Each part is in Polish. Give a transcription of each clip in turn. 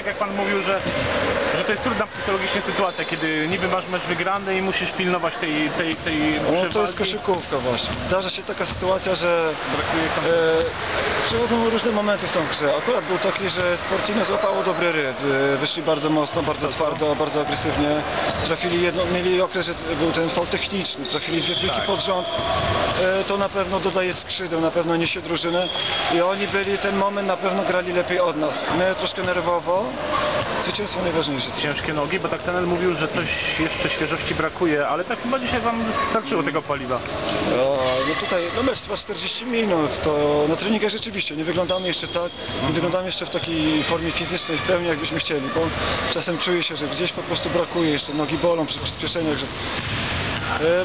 tak jak pan mówił, że, że to jest trudna psychologicznie sytuacja, kiedy niby masz mecz wygrany i musisz pilnować tej, tej, tej No, to jest koszykówka właśnie. Zdarza się taka sytuacja, że Brakuje e, przychodzą różne momenty w tą grze. Akurat był taki, że Sportino złapało dobry rytm. E, Wyszli bardzo mocno, bardzo twardo, bardzo agresywnie. Trafili jedno, mieli okres, że był ten fał techniczny, trafili dwie trójki Tak. pod rząd. E, to na pewno dodaje skrzydeł, na pewno niesie drużynę. I oni byli ten moment, na pewno grali lepiej od nas. My troszkę nerwowo. Zwycięstwo najważniejsze. Ciężkie nogi, bo tak trener mówił, że coś jeszcze świeżości brakuje, ale tak chyba dzisiaj wam starczyło tego paliwa. O, no tutaj, no mecz trwa 40 minut, to na treningach rzeczywiście nie wyglądamy jeszcze tak, nie wyglądamy jeszcze w takiej formie fizycznej w pełni, jakbyśmy chcieli, bo czasem czuję się, że gdzieś po prostu brakuje, jeszcze nogi bolą przy przyspieszeniach, że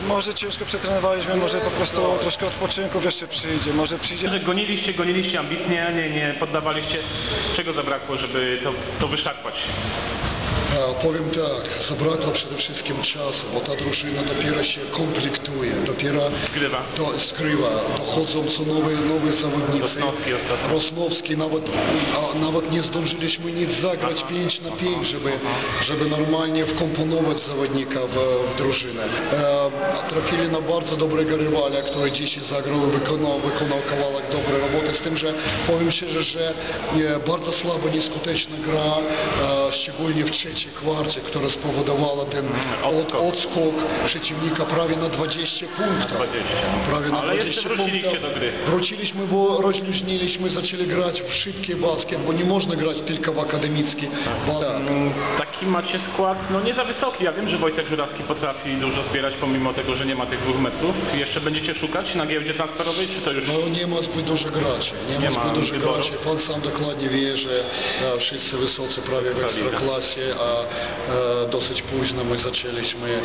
może ciężko przetrenowaliśmy, może po prostu troszkę odpoczynków jeszcze przyjdzie, może przyjdzie... Że goniliście, goniliście ambitnie, nie, nie poddawaliście. Czego zabrakło, żeby to, to wyszarpać? Powiem tak, zabrakło przede wszystkim czasu, bo ta drużyna dopiero się komplektuje, dopiero Zgrywa. to skrywa, dochodzą co nowe, nowe zawodnicy. Rosnowski ostatnio. Rosnowski, nawet, a, nawet nie zdążyliśmy nic zagrać 5 na 5, żeby, żeby normalnie wkomponować zawodnika w, w drużynę. E, trafili na bardzo dobrego rywala, który dzisiaj zagrał wykonał, wykonał kawałek dobrej roboty, z tym, że powiem szczerze, że e, bardzo słaba, nieskuteczna gra, e, szczególnie w trzeciej kwarcie, która spowodowała ten od, odskok. przeciwnika prawie na 20 punktów. 20. Prawie na Ale 20 jeszcze wróciliście do gry. Wróciliśmy, bo rozluźniliśmy, zaczęli grać w szybki basket, bo nie można grać tylko w akademicki basket. Mm, Taki macie skład, no nie za wysoki. Ja wiem, że Wojtek Żurawski potrafi dużo zbierać, pomimo tego, że nie ma tych dwóch metrów. Jeszcze będziecie szukać na giełdzie transferowej, czy to już... No nie ma zbyt dużo graczy, nie, Nie ma zbyt dużo wyboru. graczy. Pan sam dokładnie wie, że e, wszyscy wysocy prawie w ekstraklasie, a dosyć późno my zaczęliśmy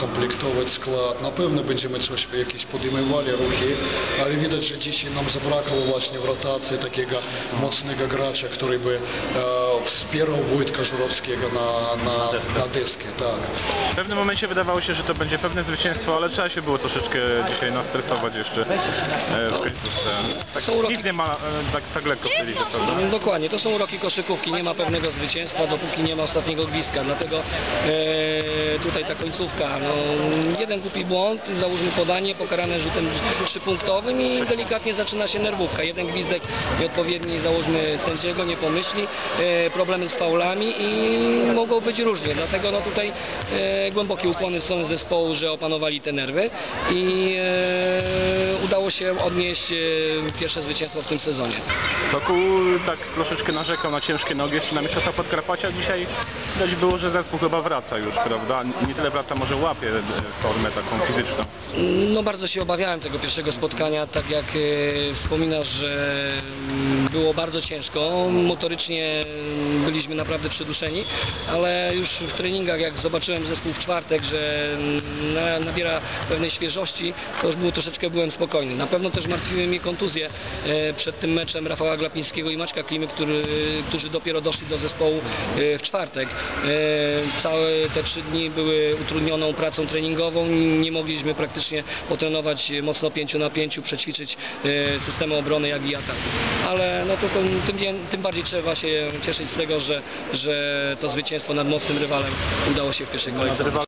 komplektować skład. Na pewno będziemy coś, jakieś podejmowali ruchy, ale widać, że dzisiaj nam zabrakło właśnie w rotacji takiego mocnego gracza, który by e, wspierał Wojtka Żurowskiego na, na, Na deskę. na deskę. Tak. W pewnym momencie wydawało się, że to będzie pewne zwycięstwo, ale trzeba się było troszeczkę dzisiaj nastresować jeszcze e, w końcówce. Tak, Są uroki- nic nie ma e, tak, tak lekko w tej lidze, prawda? Dokładnie, to są uroki koszykówki, nie ma pewnego zwycięstwa, dopóki nie ma ostatniego gwizdka, dlatego e, tutaj ta końcówka, no, jeden głupi błąd, załóżmy podanie pokarane rzutem trzypunktowym i delikatnie zaczyna się nerwówka, jeden gwizdek nieodpowiedni, załóżmy sędziego, nie pomyśli, e, problemy z faulami i mogło być różnie, dlatego no tutaj e, głębokie ukłony strony zespołu, że opanowali te nerwy i e, udało się odnieść e, pierwsze zwycięstwo w tym sezonie. Sokół tak troszeczkę narzekał na ciężkie nogi jeszcze na mistrzostwa Podkarpacia. Dzisiaj widać było, że zespół chyba wraca już, prawda? Nie tyle wraca, może łapie e, formę taką fizyczną. No bardzo się obawiałem tego pierwszego spotkania, tak jak e, wspominasz, że mm, było bardzo ciężko, motorycznie byliśmy naprawdę przyduszeni, ale już w treningach jak zobaczyłem zespół w czwartek, że na, nabiera pewnej świeżości, to już było troszeczkę byłem spokojny. Na pewno też martwiły mnie kontuzje e, przed tym meczem Rafała Glapińskiego i Maćka Klimy, który, którzy dopiero doszli do zespołu e, w czwartek. E, Całe te trzy dni były utrudnioną pracą treningową, nie mogliśmy praktycznie potrenować mocno pięciu na pięciu, przećwiczyć systemy obrony jak i ataku. Ale no to, to tym, tym bardziej trzeba się cieszyć z tego, że, że to zwycięstwo nad mocnym rywalem udało się w pierwszej kolejce.